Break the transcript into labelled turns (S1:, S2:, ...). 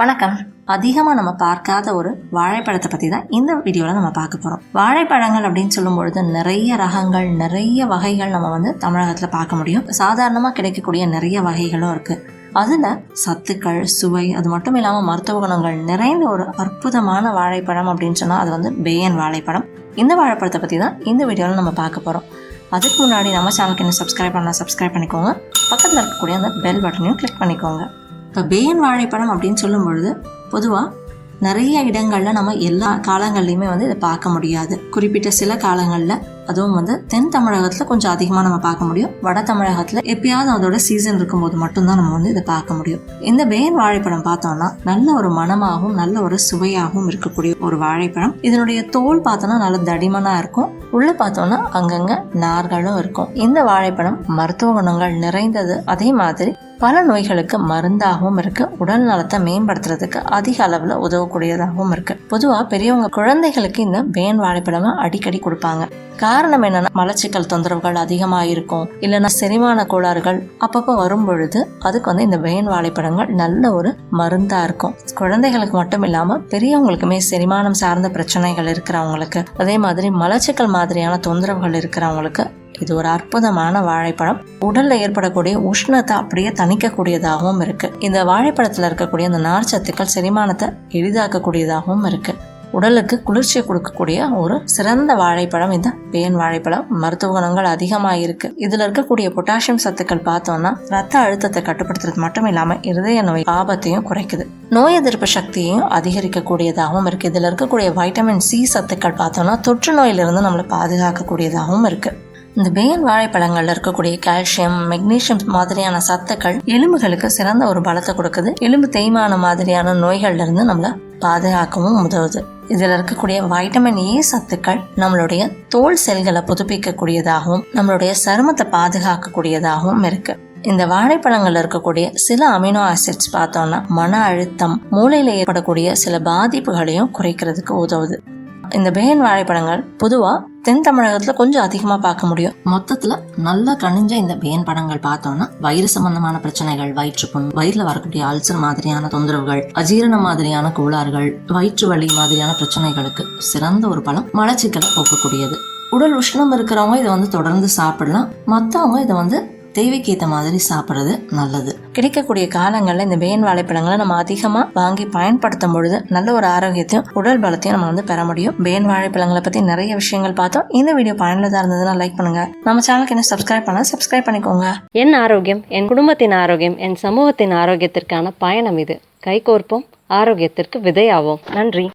S1: வணக்கம். அதிகமாக நம்ம பார்க்காத ஒரு வாழைப்பழத்தை பற்றி தான் இந்த வீடியோவில் நம்ம பார்க்க போகிறோம் வாழைப்பழங்கள் அப்படின்னு சொல்லும்பொழுது நிறைய ரகங்கள் நிறைய வகைகள் நம்ம வந்து தமிழகத்தில் பார்க்க முடியும். சாதாரணமாக கிடைக்கக்கூடிய நிறைய வகைகளும் இருக்குது அதில் சத்துக்கள் சுவை அது மட்டும் இல்லாமல் மருத்துவ குணங்கள் நிறைந்த ஒரு அற்புதமான வாழைப்பழம் அப்படின்னு சொன்னால் அது வந்து பேயன் வாழைப்பழம். இந்த வாழைப்பழத்தை பற்றி தான் இந்த வீடியோவில் நம்ம பார்க்க போகிறோம் அதுக்கு முன்னாடி நம்ம சேனலுக்கு என்ன சப்ஸ்கிரைப் பண்ணால் சப்ஸ்கிரைப் பண்ணிக்கோங்க. பக்கத்தில் இருக்கக்கூடிய அந்த பெல் பட்டனையும் கிளிக் பண்ணிக்கோங்க. இப்போ பேயன் வாழைப்பழம் அப்படின்னு சொல்லும் பொழுது பொதுவாக நிறைய இடங்களில் நம்ம எல்லா காலங்கள்லையுமே வந்து இதை பார்க்க முடியாது. குறிப்பிட்ட சில காலங்களில் அதுவும் வந்து தென் தமிழகத்தில் கொஞ்சம் அதிகமாக நம்ம பார்க்க முடியும். வட தமிழகத்தில் எப்பயாவது அதோட சீசன் இருக்கும்போது மட்டும்தான் நம்ம வந்து இதை பார்க்க முடியும். இந்த பேன் வாழைப்பழம் பார்த்தோம்னா நல்ல ஒரு மனமாகவும் நல்ல ஒரு சுவையாகவும் இருக்கக்கூடிய ஒரு வாழைப்பழம். இதனுடைய தோல் பார்த்தோம்னா நல்ல தடிமனாக இருக்கும். உள்ள பார்த்தோம்னா அங்கங்க நார்களும் இருக்கும். இந்த வாழைப்பழம் மருத்துவ குணங்கள் நிறைந்தது. அதே மாதிரி பல நோய்களுக்கு மருந்தாகவும் இருக்கு. உடல் நலத்தை மேம்படுத்துறதுக்கு அதிக அளவில் உதவக்கூடியதாகவும் இருக்கு. பொதுவாக பெரியவங்க குழந்தைகளுக்கு இந்த வேன் வாழைப்பழம் அடிக்கடி கொடுப்பாங்க. காரணம் என்னன்னா மலச்சிக்கல் தொந்தரவுகள் அதிகமாக இருக்கும் இல்லைன்னா செரிமான கோளாறுகள் அப்பப்போ வரும் பொழுது அதுக்கு வந்து இந்த வேன் வாழைப்பழங்கள் நல்ல ஒரு மருந்தா இருக்கும். குழந்தைகளுக்கு மட்டும் இல்லாம பெரியவங்களுக்குமே செரிமானம் சார்ந்த பிரச்சனைகள் இருக்கிறவங்களுக்கு அதே மாதிரி மலச்சிக்கல் மாதிரியான தொந்தரவுகள் இருக்கிறவங்களுக்கு இது ஒரு அற்புதமான வாழைப்பழம். உடல்ல ஏற்படக்கூடிய உஷ்ணத்தை அப்படியே தணிக்கக்கூடியதாகவும் இருக்கு. இந்த வாழைப்பழத்துல இருக்கக்கூடிய அந்த நார்ச்சத்துக்கள் செரிமானத்தை எளிதாக்கக்கூடியதாகவும் இருக்கு. உடலுக்கு குளிர்ச்சியை கொடுக்கக்கூடிய ஒரு சிறந்த வாழைப்பழம் இந்த பேன் வாழைப்பழம் மருத்துவ குணங்கள் அதிகமாக இருக்கு. இதுல இருக்கக்கூடிய பொட்டாசியம் சத்துக்கள் பார்த்தோம்னா ரத்த அழுத்தத்தை கட்டுப்படுத்துறது மட்டும் இல்லாம இருதய நோய் ஆபத்தையும் குறைக்குது. நோய் எதிர்ப்பு சக்தியையும் அதிகரிக்கக்கூடியதாகவும் இருக்கு. இதுல இருக்கக்கூடிய வைட்டமின் சி சத்துக்கள் பார்த்தோம்னா தொற்று நோயிலிருந்து நம்மளை பாதுகாக்கக்கூடியதாகவும் இருக்கு. இந்த பேன் வாழைப்பழங்கள்ல இருக்கக்கூடிய கால்சியம் மெக்னீஷியம் மாதிரியான சத்துக்கள் எலும்புகளுக்கு சிறந்த ஒரு பலத்தை கொடுக்குது. எலும்பு தேய்மான மாதிரியான நோய்கள்ல இருந்து நம்மள பாதுகாக்கவும் உதவுது. இதில் இருக்கக்கூடிய வைட்டமின் ஏ சத்துக்கள் நம்மளுடைய தோல் செல்களை புதுப்பிக்கக்கூடியதாகவும் நம்மளுடைய சருமத்தை பாதுகாக்கக்கூடியதாகவும் இருக்கு. இந்த வாழைப்பழங்கள்ல இருக்கக்கூடிய சில அமினோ ஆசிட்ஸ் பார்த்தோம்னா மன அழுத்தம் மூளையில ஏற்படக்கூடிய சில பாதிப்புகளையும் குறைக்கிறதுக்கு உதவுது. இந்த பேன் வாழைப்பழங்கள் பொதுவாக தென் தமிழகத்தில் கொஞ்சம் அதிகமாக பார்க்க முடியும். மொத்தத்தில் நல்லா கணிஞ்ச இந்த பேன் படங்கள் பார்த்தோம்னா வயிறு சம்பந்தமான பிரச்சனைகள் வயிற்றுப்புண் வயிறில் வரக்கூடிய அல்சர் மாதிரியான தொந்தரவுகள் அஜீரண மாதிரியான கோளாறுகள் வயிற்று வலி மாதிரியான பிரச்சனைகளுக்கு சிறந்த ஒரு பழம் மலச்சிக்கலை போக்கக்கூடியது. உடல் உஷ்ணம் இருக்கிறவங்க இதை வந்து தொடர்ந்து சாப்பிடலாம். மற்றவங்க இதை வந்து தேவைக்கு ஏற்ற மாதிரி சாப்பிட்றது நல்லது. கிடைக்கக்கூடிய காலங்களில் இந்த வேன் வாழைப்பழங்களை நம்ம அதிகமாக வாங்கி பயன்படுத்தும் பொழுது நல்ல ஒரு ஆரோக்கியத்தையும் உடல் பலத்தையும் நம்ம வந்து பெற முடியும். வேன் வாழைப்பழங்களை பற்றி நிறைய விஷயங்கள் பார்த்தோம். இந்த வீடியோ பயனுள்ளதாக இருந்ததுன்னா லைக் பண்ணுங்க. நம்ம சேனலுக்கு என்ன சப்ஸ்கிரைப் பண்ணால் சப்ஸ்கிரைப் பண்ணிக்கோங்க.
S2: என் ஆரோக்கியம் என் குடும்பத்தின் ஆரோக்கியம் என் சமூகத்தின் ஆரோக்கியத்திற்கான பயணம் இது. கைகோர்ப்போம். ஆரோக்கியத்திற்கு விதையாவோம். நன்றி.